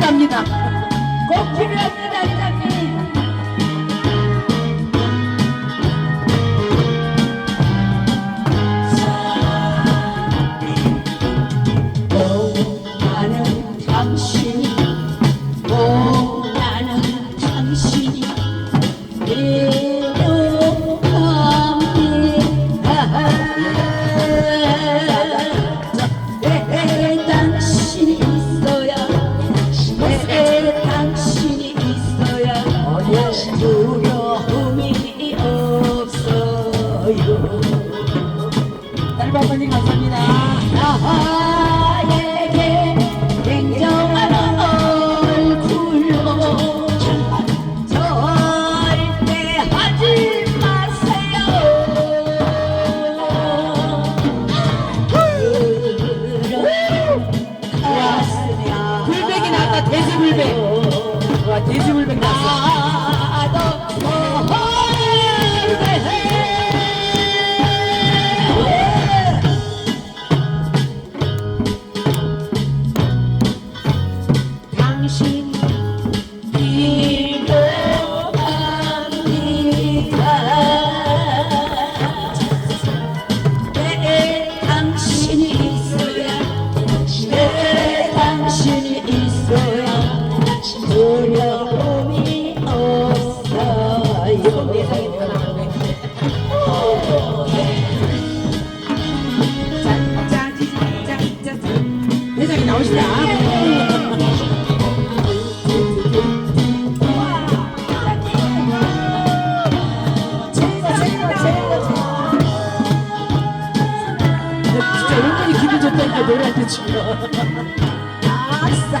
꼭 필요합니다. 꼭 필요합니다, 이장님. 오, 딸바보님 감사합니다. 나에게 냉정한 얼굴로 절대 하지 마세요 불백이 나왔다, 돼지 불백. 와, 돼지 불백 나왔어. 진짜 얼마나 기분 좋다니까 노래할 때 지금. 아싸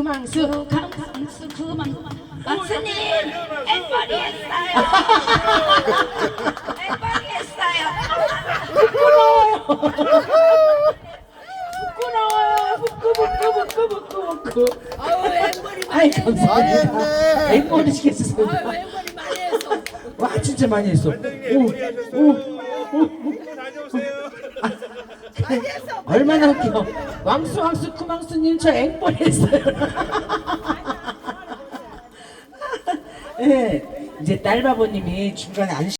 금왕수. 강강수 그만 박스님 앵벌이 했어요 앵벌이 했어요 부끄러워요. 부끄 부끄 부끄 부끄 부끄. 아우 앵벌이 아이 많이 감사합니다. 했네. 앵콜이 시켰습니다. 앵벌이 많이 했어 와 진짜 많이 했어. 오, 오. 얼마나 웃겨. 왕수 왕수 쿠망수님 저 앵벌 했어요. 예, 이제 딸바보님이 중간에 안